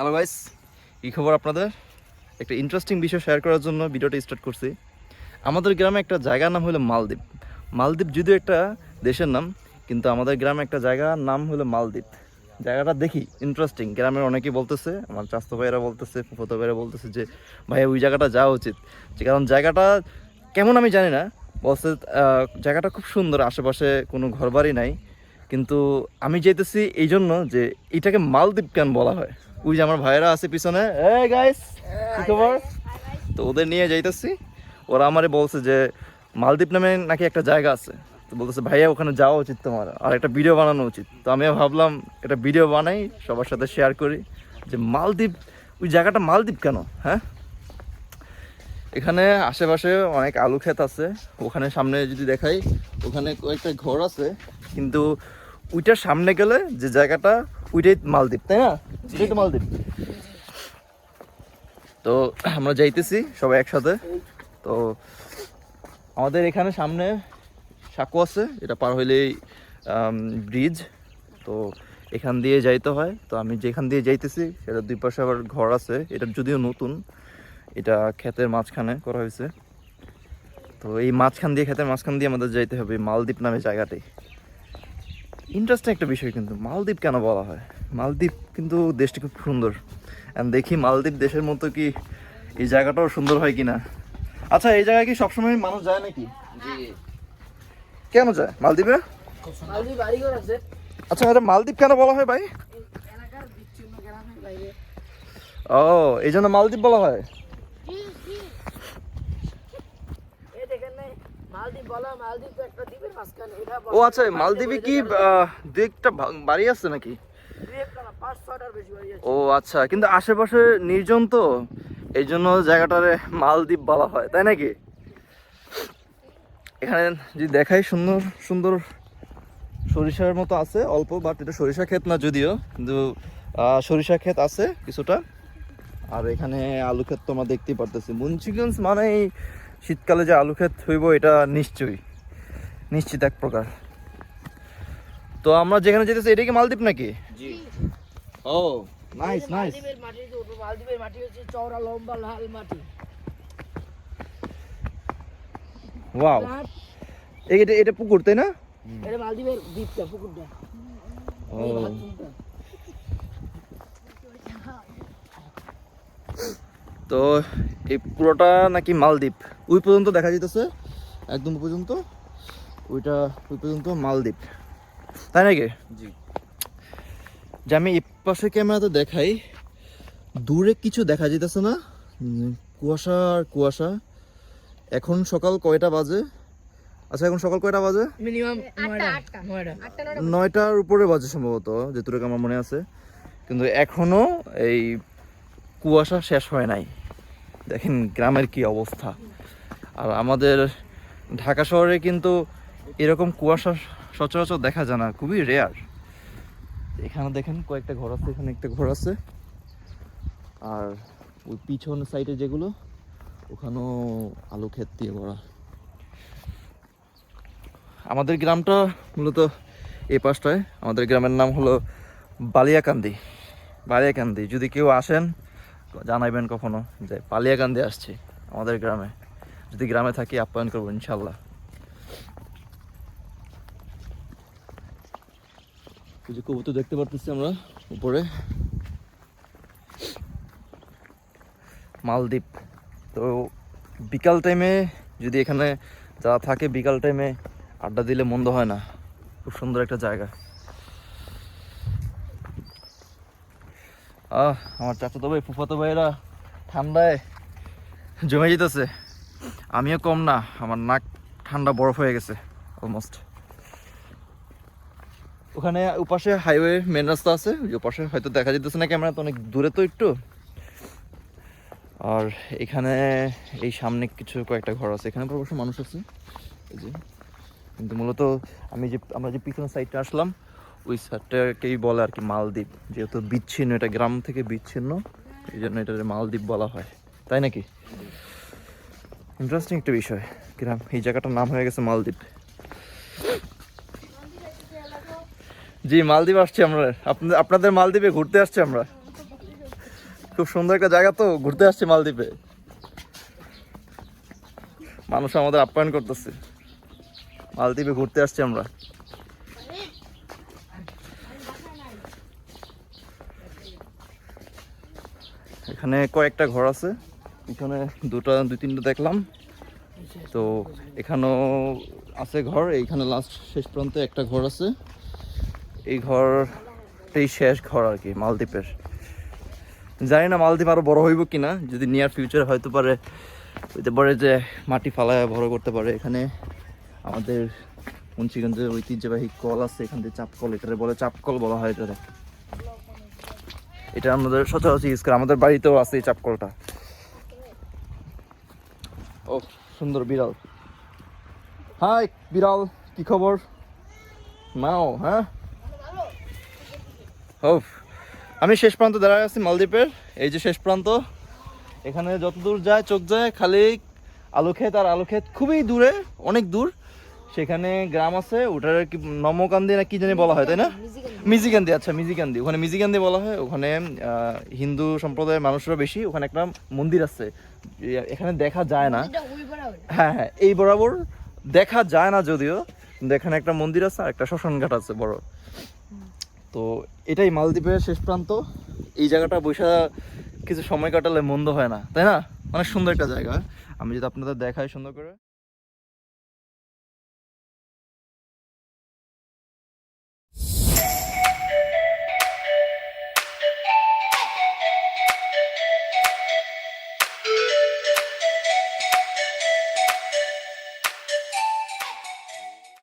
Hello guys কী খবর আপনাদের? একটা ইন্টারেস্টিং বিষয় শেয়ার করার জন্য ভিডিওটা স্টার্ট করছি। আমাদের গ্রামে একটা জায়গার নাম হলো মালদ্বীপ। মালদ্বীপ যদিও একটা দেশের নাম, কিন্তু আমাদের গ্রামে একটা জায়গার নাম হলো মালদ্বীপ। জায়গাটা দেখি ইন্টারেস্টিং গ্রামের অনেকেই বলতেছে, আমার চাস্তো ভাইয়েরা বলতেছে, ফুফতো ভাইয়েরা বলতেছে যে ভাই ওই জায়গাটা যাওয়া উচিত। যে কারণ জায়গাটা কেমন আমি জানি না। বলছে জায়গাটা খুব সুন্দর, আশেপাশে কোনো ঘরবাড়ি নাই। কিন্তু আমি যেতেছি এই জন্য যে, এটাকে মালদ্বীপ কেন বলা হয়? ওই যে আমার ভাইয়েরা আছে পিছনে। এই গাইস কি খবর? তো ওদের নিয়ে যাইতেছি। ওরা আমারে বলছে যে মালদ্বীপ নামে নাকি একটা জায়গা আছে। তো বলতেছে ভাইয়া ওখানে যাওয়া উচিত তোমার। আর একটা ভিডিও বানানো উচিত। তো আমিও ভাবলাম একটা ভিডিও বানাই সবার সাথে শেয়ার করি যে মালদ্বীপ ওই জায়গাটা মালদ্বীপ কেন? হ্যাঁ? এখানে আশেপাশে অনেক আলু ক্ষেত আছে। ওখানে সামনে যদি দেখাই ওখানে কয়েকটা ঘর আছে। কিন্তু ওইটার সামনে গেলে যে জায়গাটা ওইটাই মালদ্বীপ তাই না? তো মালদ্বীপ। তো আমরা যাইতেছি সবাই একসাথে। তো আমাদের এখানে সামনে সাঁকো আছে এটা পার হইলেই ব্রিজ তো এখান দিয়ে যাইতে হয়। তো আমি যেখান দিয়ে যাইতেছি সেটা দুই পাশে আবার ঘর আছে। এটা যদিও নতুন এটা ক্ষেতের মাঝখানে করা হয়েছে। তো এই মাঝখান দিয়ে ক্ষেতের মাঝখান দিয়ে আমাদের যাইতে হবে মালদ্বীপ নামে জায়গাটাই ইন্টারেস্টিং একটা বিষয় কিন্তু মালদ্বীপ কেন বলা হয়? মালদ্বীপ কিন্তু দেশটি খুব সুন্দর। অ্যান্ড দেখি মালদ্বীপ দেশের মতো কি এই জায়গাটাও সুন্দর হয় কিনা? আচ্ছা এই জায়গায় কি সবসময় মানুষ যায় নাকি? কেন যায়? মালদ্বীপে? মালদ্বীপ আচ্ছা এটা মালদ্বীপ কেন বলা হয় ভাই? ও এই জন্য মালদ্বীপ বলা হয়? এই দেখেন নাই মালদ্বীপ বলা মালদ্বীপ ও আচ্ছা মালদ্বীপে কি দু একটা বাড়ি আছে নাকি? ও আচ্ছা কিন্তু আশেপাশে নির্জন তো এই জন্য জায়গাটারে মালদ্বীপ বলা হয় তাই নাকি? এখানে যদি দেখাই সুন্দর সুন্দর সরিষার মতো আছে অল্প বাট এটা সরিষা ক্ষেত না যদিও কিন্তু আহ, সরিষা ক্ষেত আছে কিছুটা। আর এখানে আলু ক্ষেত তো আমরা দেখতেই পারতেছি। মুন্সিগঞ্জ মানে শীতকালে যে আলু ক্ষেত হইব এটা নিশ্চয়ই। নিশ্চিত এক প্রকার। তো আমরা যেখানে যেতেছি এটা কি মালদ্বীপ নাকি? ও নাইস নাইস মালদ্বীপের মাটি হচ্ছে চওড়া লম্বা লাল মাটি। ওয়াও এটা এটা পুকুর তাই না? এটা মালদ্বীপের দ্বীপটা পুকুরটা। ও। তো এই পুরোটা নাকি মালদ্বীপ? ওই পর্যন্ত দেখা যেতেছে একদম পর্যন্ত? ওইটা ওই পর্যন্ত মালদ্বীপ। তাই নাকি? জি। যে আমি এই পাশে ক্যামেরাতে দেখাই দূরে কিছু দেখা যেতেছে না। কুয়াশা আর কুয়াশা। এখন সকাল কয়টা বাজে? আচ্ছা এখন সকাল কয়টা বাজে? মিনিমাম নয়টা নয়টা। নয়টার উপরে বাজে সম্ভবত যেটুকু আমার মনে আছে। কিন্তু এখনও এই কুয়াশা শেষ হয় নাই। দেখেন গ্রামের কি অবস্থা। আর আমাদের ঢাকা শহরে কিন্তু এরকম কুয়াশা সচরাচর দেখা যায় না, খুবই রেয়ার এখানে দেখেন কয়েকটা ঘর আছে, এখানে একটা ঘর আছে। আর ওই পিছন সাইডে যেগুলো, ওখানেও আলু ক্ষেত দিয়ে ভরা। আমাদের গ্রামটা মূলত এই পাশটায়। আমাদের গ্রামের নাম হলো বালিয়াকান্দি। বালিয়াকান্দি, যদি কেউ আসেন, জানাইবেন কখনো যে বালিয়াকান্দি আসছি আমাদের গ্রামে। যদি গ্রামে থাকি আপ্যায়ন করব, ইনশাল্লাহ। যে কবুতর দেখতে পারতেছি আমরা উপরে। মালদ্বীপ। তো বিকাল টাইমে যদি এখানে যারা থাকে, বিকাল টাইমে আড্ডা দিলে মন্দ হয় না। খুব সুন্দর একটা জায়গা। আহ, আমার চাচাতো ভাই, ফুফাতো ভাইরা ঠান্ডায় জমে যেতেছে। আমিও কম না, আমার নাক ঠান্ডা বরফ হয়ে গেছে অলমোস্ট ওখানে ওপাশে হাইওয়ে মেন রাস্তা আছে। ওপাশে হয়তো দেখা যেতেছে না ক্যামেরা তো অনেক দূরে তো একটু। আর এখানে এই সামনে কিছু কয়েকটা ঘর আছে। এখানে অবশ্য মানুষ আছে। এই যে। কিন্তু মূলত আমি যে, আমরা যে পিছনের সাইডটা আসলাম, ওই সাইডটাকেই বলে আর কি মালদ্বীপ। যেহেতু বিচ্ছিন্ন, এটা গ্রাম থেকে বিচ্ছিন্ন এই জন্য এটা মালদ্বীপ বলা হয়। তাই নাকি? ইন্টারেস্টিং একটা বিষয়। গ্রাম, এই জায়গাটার নাম হয়ে গেছে মালদ্বীপ। জি, মালদ্বীপ আসছি আমরা। আপনাদের মালদ্বীপে ঘুরতে আসছি আমরা। খুব সুন্দর একটা জায়গা তো, ঘুরতে আসছি মালদ্বীপে। মানুষ আমাদের আপ্যায়ন করতেছে। মালদ্বীপে ঘুরতে আসছি আমরা। এখানে কয়েকটা ঘর আছে। এখানে দুটো, দুই, তিনটা দেখলাম। তো এখানেও আছে ঘর। এইখানে লাস্ট শেষ প্রান্তে একটা ঘর আছে। এই ঘরটাই শেষ ঘর আর কি, মালদ্বীপের। জানি না মালদ্বীপ আরও বড় হইব কিনা, যদি নিয়ার ফিউচার হয়তো পারে, হইতে পারে যে মাটি ফালায় বড় করতে পারে। এখানে আমাদের মুন্সিগঞ্জের ঐতিহ্যবাহী কল আছে, এখান থেকে চাপকল, এটারে বলে চাপকল বলা হয় এটারে। এটা আমাদের সচরাচর ইউজ করে, আমাদের বাড়িতেও আছে এই চাপকলটা। ও, সুন্দর বিড়াল। হাই, বিড়াল, কি খবর? মাও হ্যাঁ? ও আমি শেষ প্রান্ত দাঁড়ায় আছি মালদ্বীপের। এই যে শেষ প্রান্ত। এখানে যতদূর যায় চোখ যায় খালি আলু ক্ষেত আর আলু ক্ষেত খুবই দূরে অনেক দূর। সেখানে গ্রাম আছে ওটার কি নমকান্দি না কি জানি বলা হয় তাই না? মিজিকান্দি। আচ্ছা মিজিকান্দি। ওখানে মিজিকান্দি বলা হয়। ওখানে হিন্দু সম্প্রদায়ের মানুষরা বেশি। ওখানে একটা মন্দির আছে। এখানে দেখা যায় না। হ্যাঁ হ্যাঁ এই বরাবর দেখা যায় না যদিও। কিন্তু এখানে একটা মন্দির আছে আর একটা শ্মশান ঘাট আছে বড়। তো এটাই মালদ্বীপের শেষ প্রান্ত। এই জায়গাটা বৈশা কিছু সময় কাটালে মন্দ হয় না, তাই না? অনেক সুন্দর একটা জায়গা। আমি যদি আপনাদের দেখাই সুন্দর করে।